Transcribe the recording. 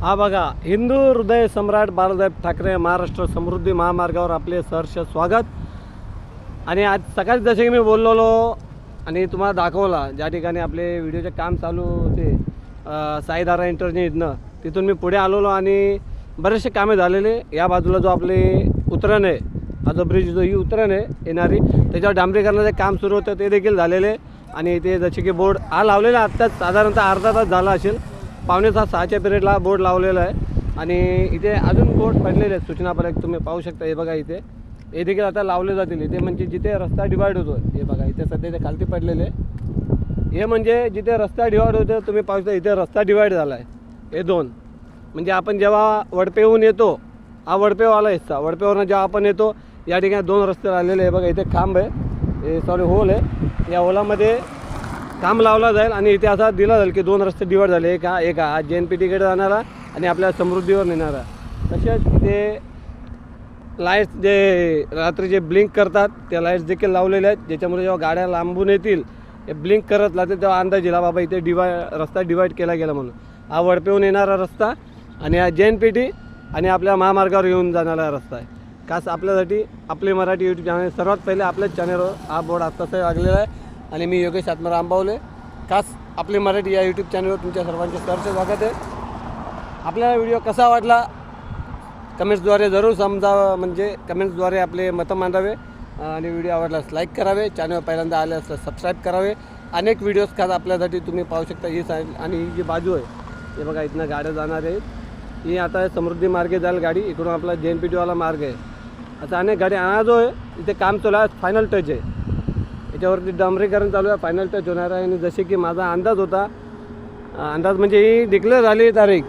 हा बघा हिंदू हृदय सम्राट बाळासाहेब ठाकरे महाराष्ट्र समृद्धी महामार्गावर आपले सहर्ष स्वागत. आणि आज सकाळी जसे की मी बोललेलो आणि तुम्हाला दाखवला ज्या ठिकाणी आपले व्हिडिओचे काम चालू होते साईदारा इंटरनेटनं तिथून मी पुढे आलेलो आणि बरेचसे कामे झालेले. या बाजूला जो आपले उतरण आहे हा जो ब्रिज जो ही उतरण आहे येणारी त्याच्यावर डांबरीकरणाचे काम सुरू होतं ते देखील झालेले. आणि इथे जसे की बोर्ड हा लावलेला आत्ताच साधारणतः अर्धा तास झाला असेल. पावणे सात सहाच्या पिरियडला बोर्ड लावलेला आहे. आणि इथे अजून बोर्ड पडलेले आहेत सूचना तुम्ही पाहू शकता हे बघा इथे. हे देखील आता लावले जातील. इथे म्हणजे जिथे रस्ता डिवाईड होतो हे बघा इथे सध्या ते खालती पडलेले हे म्हणजे जिथे रस्ता डिवाईड होतो तुम्ही पाहू शकता इथे रस्ता डिवाईड झाला आहे हे दोन. म्हणजे आपण जेव्हा वडपेहून येतो हा वडपेवाला हिस्सा. वडपेवरनं जेव्हा आपण येतो या ठिकाणी दोन रस्ते राहिलेले आहे. बघा इथे खांब आहे. हे सॉरी होल आहे. या होलामध्ये काम लावला जाईल आणि इथे असा दिला जाईल की दोन रस्ते डिवाइड झाले. एक हा एक हा. जे एन पी टीकडे जाणारा आणि आपल्या समृद्धीवर नेणारा तसेच ते लाईट्स जे रात्री जे ब्लिंक करतात त्या लाईट्स देखील लावलेल्या आहेत. ज्याच्यामुळे जेव्हा गाड्या लांबून येतील हे ब्लिंक करत लागतील तेव्हा अंदाज येईल बाबा इथे डिवाय रस्ता डिवाईड केला गेला म्हणून. हा वडपेहून येणारा रस्ता आणि हा जे एन पी टी आणि आपल्या महामार्गावर येऊन जाणारा रस्ता आहे. खास आपल्यासाठी आपले मराठी यूट्यूब चॅनल सर्वात पहिले आपल्याच चॅनलवर हा बोर्ड आत्ताचा लागलेला आहे. आणि मी योगेश आत्माराम बावले खास आपले मराठी या यूट्यूब चॅनलवर तुमच्या सर्वांचे सहर्ष स्वागत आहे. आपल्याला व्हिडिओ कसा वाटला? कमेंट्सद्वारे जरूर समजा म्हणजे कमेंट्सद्वारे आपले मतं मांडावे. आणि व्हिडिओ आवडल्यास लाईक करावे चॅनल पहिल्यांदा आले असल्यास सबस्क्राईब करावे. अनेक व्हिडिओज खास आपल्यासाठी तुम्ही पाहू शकता. ही साईड आणि ही जी बाजू आहे हे बघा इथनं गाड्या जाणार आहेत. ही आता समृद्धी मार्गे जाईल गाडी. इकडून आपला जे एन पी टीवाला मार्ग आहे. आता अनेक गाडी आणा जो आहे. इथे काम चालू आहे. फायनल टच आहे. याच्यावरती डांबरीकरण चालू आहे. फायनल टच होणार आहे. आणि जसे की माझा अंदाज होता अंदाज म्हणजे ही डिक्लेअर झाली तारीख.